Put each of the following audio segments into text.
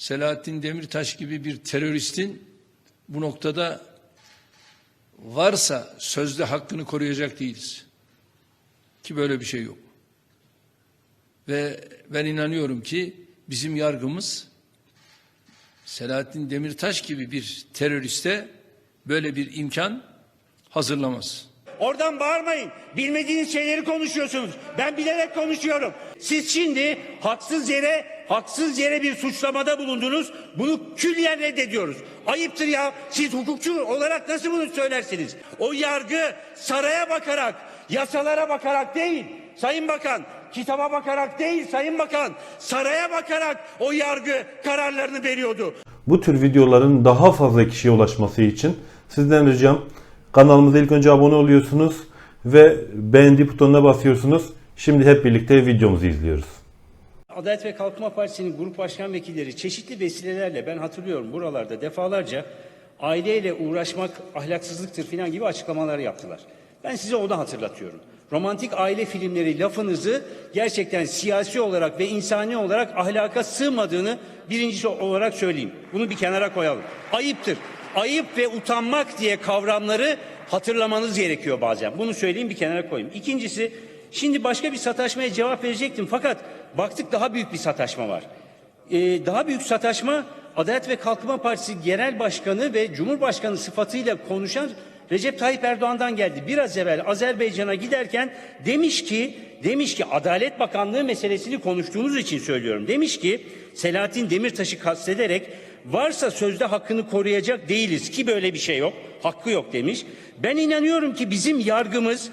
Selahattin Demirtaş gibi bir teröristin bu noktada varsa sözde hakkını koruyacak değiliz. Ki böyle bir şey yok. Ve ben inanıyorum ki bizim yargımız Selahattin Demirtaş gibi bir teröriste böyle bir imkan hazırlamaz. Oradan bağırmayın. Bilmediğiniz şeyleri konuşuyorsunuz. Ben bilerek konuşuyorum. Siz şimdi haksız yere haksız yere bir suçlamada bulundunuz. Bunu külliyen reddediyoruz. Ayıptır ya. Siz hukukçu olarak nasıl bunu söylersiniz? O yargı saraya bakarak, yasalara bakarak değil. Sayın Bakan, kitaba bakarak değil Sayın Bakan. Saraya bakarak o yargı kararlarını veriyordu. Bu tür videoların daha fazla kişiye ulaşması için sizden ricam kanalımıza ilk önce abone oluyorsunuz ve beğendi butonuna basıyorsunuz. Şimdi hep birlikte videomuzu izliyoruz. Adalet ve Kalkınma Partisi'nin grup başkan vekilleri çeşitli vesilelerle ben hatırlıyorum buralarda defalarca aileyle uğraşmak ahlaksızlıktır filan gibi açıklamalar yaptılar. Ben size onu hatırlatıyorum. Romantik aile filmleri lafınızı gerçekten siyasi olarak ve insani olarak ahlaka sığmadığını birincisi olarak söyleyeyim. Bunu bir kenara koyalım. Ayıptır. Ayıp ve utanmak diye kavramları hatırlamanız gerekiyor bazen. Bunu söyleyeyim bir kenara koyayım. İkincisi Şimdi başka bir sataşmaya cevap verecektim fakat baktık daha büyük bir sataşma var. Ee, daha büyük sataşma Adalet ve Kalkınma Partisi Genel Başkanı ve Cumhurbaşkanı sıfatıyla konuşan Recep Tayyip Erdoğan'dan geldi. Biraz evvel Azerbaycan'a giderken demiş ki demiş ki Adalet Bakanlığı meselesini konuştuğunuz için söylüyorum. Demiş ki Selahattin Demirtaş'ı kastederek varsa sözde hakkını koruyacak değiliz ki böyle bir şey yok. Hakkı yok demiş. Ben inanıyorum ki bizim yargımız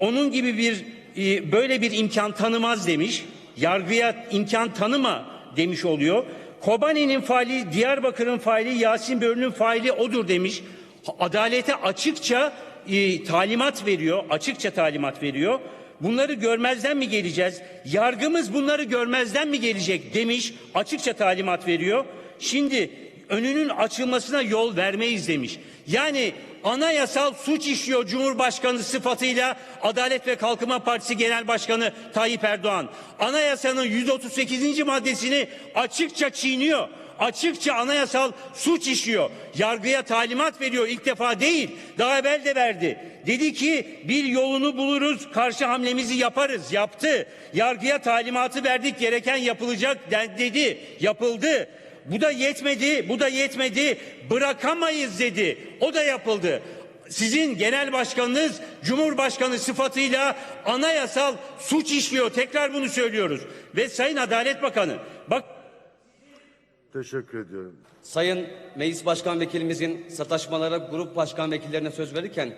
onun gibi bir e, böyle bir imkan tanımaz demiş. Yargıya imkan tanıma demiş oluyor. Kobani'nin faili, Diyarbakır'ın faili, Yasin Börü'nün faili odur demiş. Adalete açıkça e, talimat veriyor, açıkça talimat veriyor. Bunları görmezden mi geleceğiz? Yargımız bunları görmezden mi gelecek demiş, açıkça talimat veriyor. Şimdi önünün açılmasına yol vermeyiz demiş. Yani anayasal suç işliyor Cumhurbaşkanı sıfatıyla Adalet ve Kalkınma Partisi Genel Başkanı Tayyip Erdoğan. Anayasanın 138. maddesini açıkça çiğniyor. Açıkça anayasal suç işliyor. Yargıya talimat veriyor ilk defa değil. Daha evvel de verdi. Dedi ki bir yolunu buluruz, karşı hamlemizi yaparız. Yaptı. Yargıya talimatı verdik, gereken yapılacak de- dedi. Yapıldı. Bu da yetmedi, bu da yetmedi. Bırakamayız dedi. O da yapıldı. Sizin genel başkanınız Cumhurbaşkanı sıfatıyla anayasal suç işliyor. Tekrar bunu söylüyoruz. Ve Sayın Adalet Bakanı bak Teşekkür ediyorum. Sayın Meclis Başkan Vekilimizin sataşmalara grup başkan vekillerine söz verirken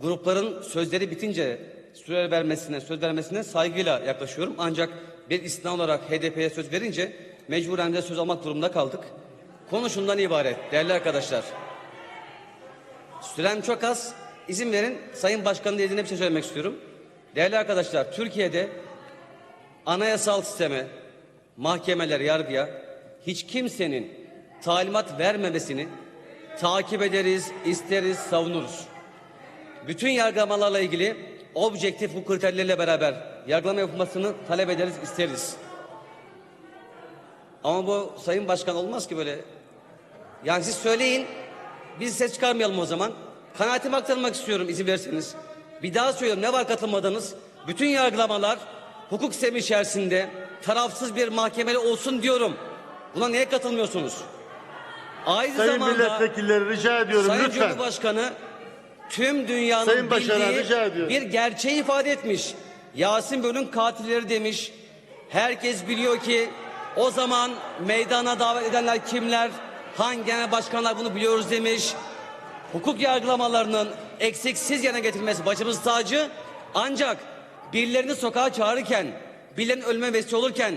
grupların sözleri bitince süre vermesine, söz vermesine saygıyla yaklaşıyorum. Ancak bir istina olarak HDP'ye söz verince mecburen de söz almak durumunda kaldık. Konu şundan ibaret değerli arkadaşlar. Sürem çok az. İzin verin Sayın Başkan'ın dediğine bir şey söylemek istiyorum. Değerli arkadaşlar Türkiye'de anayasal sisteme, mahkemeler, yargıya hiç kimsenin talimat vermemesini takip ederiz, isteriz, savunuruz. Bütün yargılamalarla ilgili objektif hukuk kriterleriyle beraber yargılama yapılmasını talep ederiz, isteriz. Ama bu Sayın Başkan olmaz ki böyle. Yani siz söyleyin, biz ses çıkarmayalım o zaman. Kanaatimi aktarmak istiyorum izin verirseniz. Bir daha söylüyorum ne var katılmadınız? Bütün yargılamalar hukuk sistemi içerisinde tarafsız bir mahkemeli olsun diyorum. Buna niye katılmıyorsunuz? Aynı Sayın zamanda milletvekilleri rica ediyorum Sayın lütfen. Cumhurbaşkanı tüm dünyanın Sayın Başaran, bildiği rica ediyorum. bir gerçeği ifade etmiş. Yasin Bölük'ün katilleri demiş. Herkes biliyor ki o zaman meydana davet edenler kimler, hangi genel başkanlar bunu biliyoruz demiş. Hukuk yargılamalarının eksiksiz yerine getirilmesi başımız tacı. Ancak birilerini sokağa çağırırken, birilerinin ölüme vesile olurken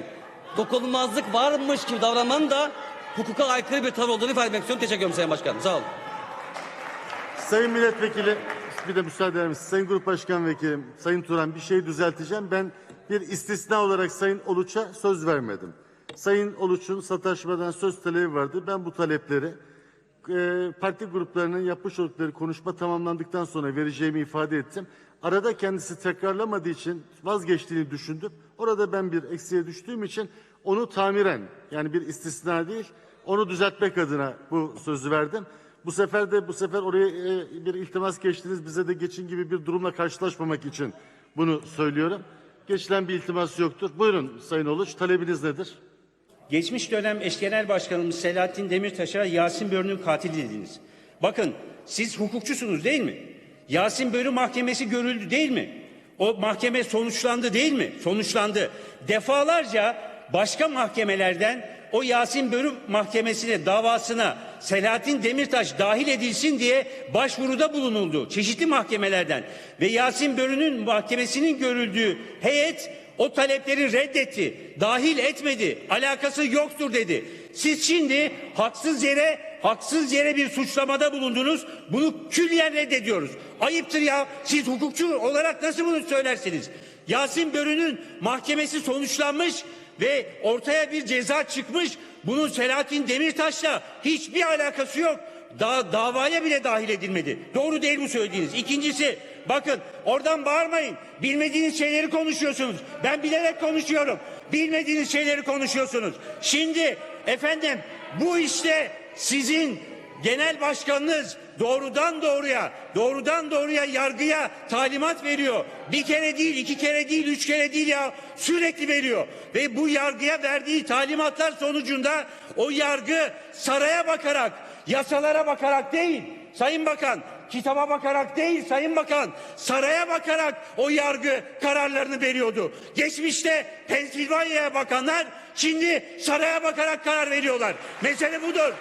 dokunulmazlık varmış gibi davranmanın da hukuka aykırı bir tavır olduğunu ifade etmek istiyorum. Teşekkür ederim Sayın Başkanım. Sağ olun. Sayın milletvekili bir de müsaade eder? Sayın Grup Başkan Vekilim, Sayın Turan bir şey düzelteceğim. Ben bir istisna olarak Sayın Oluç'a söz vermedim. Sayın Oluç'un sataşmadan söz talebi vardı. Ben bu talepleri e, parti gruplarının yapmış oldukları konuşma tamamlandıktan sonra vereceğimi ifade ettim. Arada kendisi tekrarlamadığı için vazgeçtiğini düşündüm. Orada ben bir eksiğe düştüğüm için onu tamiren yani bir istisna değil onu düzeltmek adına bu sözü verdim. Bu sefer de bu sefer oraya e, bir iltimas geçtiniz bize de geçin gibi bir durumla karşılaşmamak için bunu söylüyorum. Geçilen bir iltimas yoktur. Buyurun Sayın Oluç talebiniz nedir? Geçmiş dönem eş genel başkanımız Selahattin Demirtaş'a Yasin Börü'nün katili dediniz. Bakın siz hukukçusunuz değil mi? Yasin Börü mahkemesi görüldü değil mi? O mahkeme sonuçlandı değil mi? Sonuçlandı. Defalarca başka mahkemelerden o Yasin Börü mahkemesine davasına Selahattin Demirtaş dahil edilsin diye başvuruda bulunuldu. Çeşitli mahkemelerden ve Yasin Börü'nün mahkemesinin görüldüğü heyet o talepleri reddetti. Dahil etmedi. Alakası yoktur dedi. Siz şimdi haksız yere haksız yere bir suçlamada bulundunuz. Bunu külliyen reddediyoruz. Ayıptır ya. Siz hukukçu olarak nasıl bunu söylersiniz? Yasin Börü'nün mahkemesi sonuçlanmış ve ortaya bir ceza çıkmış. Bunun Selahattin Demirtaş'la hiçbir alakası yok. Da davaya bile dahil edilmedi. Doğru değil bu söylediğiniz. İkincisi bakın oradan bağırmayın. Bilmediğiniz şeyleri konuşuyorsunuz. Ben bilerek konuşuyorum. Bilmediğiniz şeyleri konuşuyorsunuz. Şimdi efendim bu işte sizin genel başkanınız doğrudan doğruya, doğrudan doğruya yargıya talimat veriyor. Bir kere değil, iki kere değil, üç kere değil ya sürekli veriyor. Ve bu yargıya verdiği talimatlar sonucunda o yargı saraya bakarak, yasalara bakarak değil, Sayın Bakan, kitaba bakarak değil Sayın Bakan, saraya bakarak o yargı kararlarını veriyordu. Geçmişte Pensilvanya'ya bakanlar şimdi saraya bakarak karar veriyorlar. Mesele budur.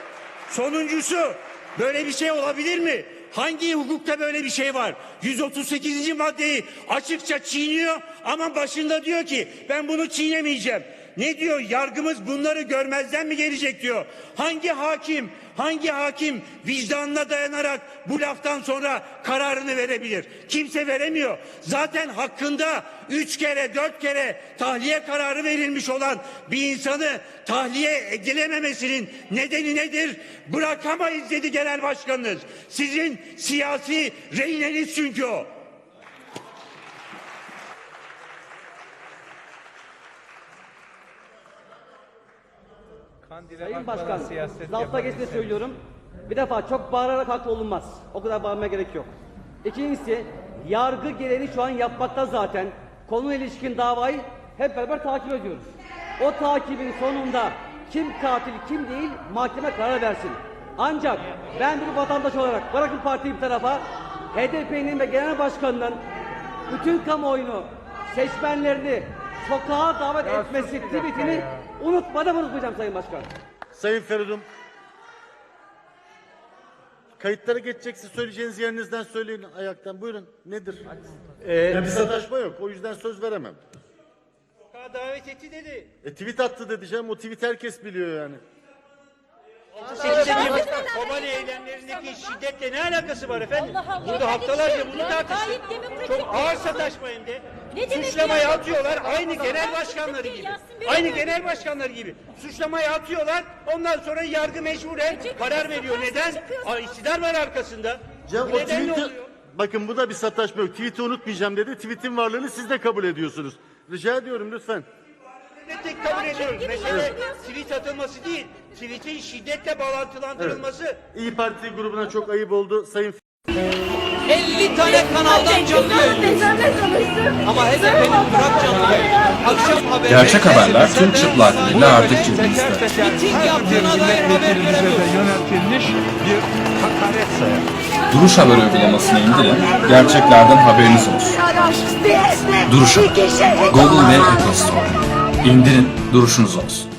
Sonuncusu böyle bir şey olabilir mi? Hangi hukukta böyle bir şey var? 138. maddeyi açıkça çiğniyor ama başında diyor ki ben bunu çiğnemeyeceğim. Ne diyor? Yargımız bunları görmezden mi gelecek diyor. Hangi hakim, hangi hakim vicdanına dayanarak bu laftan sonra kararını verebilir? Kimse veremiyor. Zaten hakkında üç kere, dört kere tahliye kararı verilmiş olan bir insanı tahliye edilememesinin nedeni nedir? Bırakamayız dedi genel başkanınız. Sizin siyasi rehineniz çünkü o. Sayın Başkan, lafta geçti söylüyorum. Bir defa çok bağırarak haklı olunmaz. O kadar bağırmaya gerek yok. İkincisi, yargı gereğini şu an yapmakta zaten. Konuyla ilişkin davayı hep beraber takip ediyoruz. O takibin sonunda kim katil kim değil mahkeme karar versin. Ancak ben bir vatandaş olarak bırakın partiyi bir tarafa HDP'nin ve genel başkanının bütün kamuoyunu, seçmenlerini sokağa davet etmesi tweetini unutmadan unutmayacağım Sayın Başkan. Sayın Feridun. Kayıtlara geçecekse söyleyeceğiniz yerinizden söyleyin ayaktan. Buyurun. Nedir? ya bir sataşma yok. O yüzden söz veremem. Sokağa davet etti dedi. E tweet attı dedi canım. O tweet herkes biliyor yani. Seçimde bir Kobani eylemlerindeki şiddetle ne alakası var efendim? Allah Allah, Burada haftalarca şey bunu yok. tartıştık. Çok ağır şey. sataşma hem de. Ne demek Suçlamayı ya? atıyorlar aynı genel başkanları gibi. Aynı genel başkanları gibi. Suçlamayı atıyorlar ondan sonra yargı mecburen Peki, karar veriyor. Neden? Aa, iktidar var arkasında. Cem o nedenle tweet'i... oluyor. Bakın bu da bir sataşma. Tweet'i unutmayacağım dedi. Tweet'in varlığını siz de kabul ediyorsunuz. Rica ediyorum lütfen. Tek kabul ediyoruz. Mesele tweet atılması değil. Tweet'in şiddetle bağlantılandırılması. İyi Parti grubuna çok ayıp oldu. Sayın 50 tane kanaldan canlı yayınlıyoruz. Ama HDP'nin bırak canlı yayını. Akşam haberi. Gerçek haberler tüm çıplaklığıyla artık cebinizde. Miting yaptığına dair haber göremiyoruz. yöneltilmiş bir hakaret sayar. Duruş Haber uygulamasını indirin, gerçeklerden haberiniz olsun. Duruş Haber, Google ve Apple Store. İndirin, duruşunuz olsun.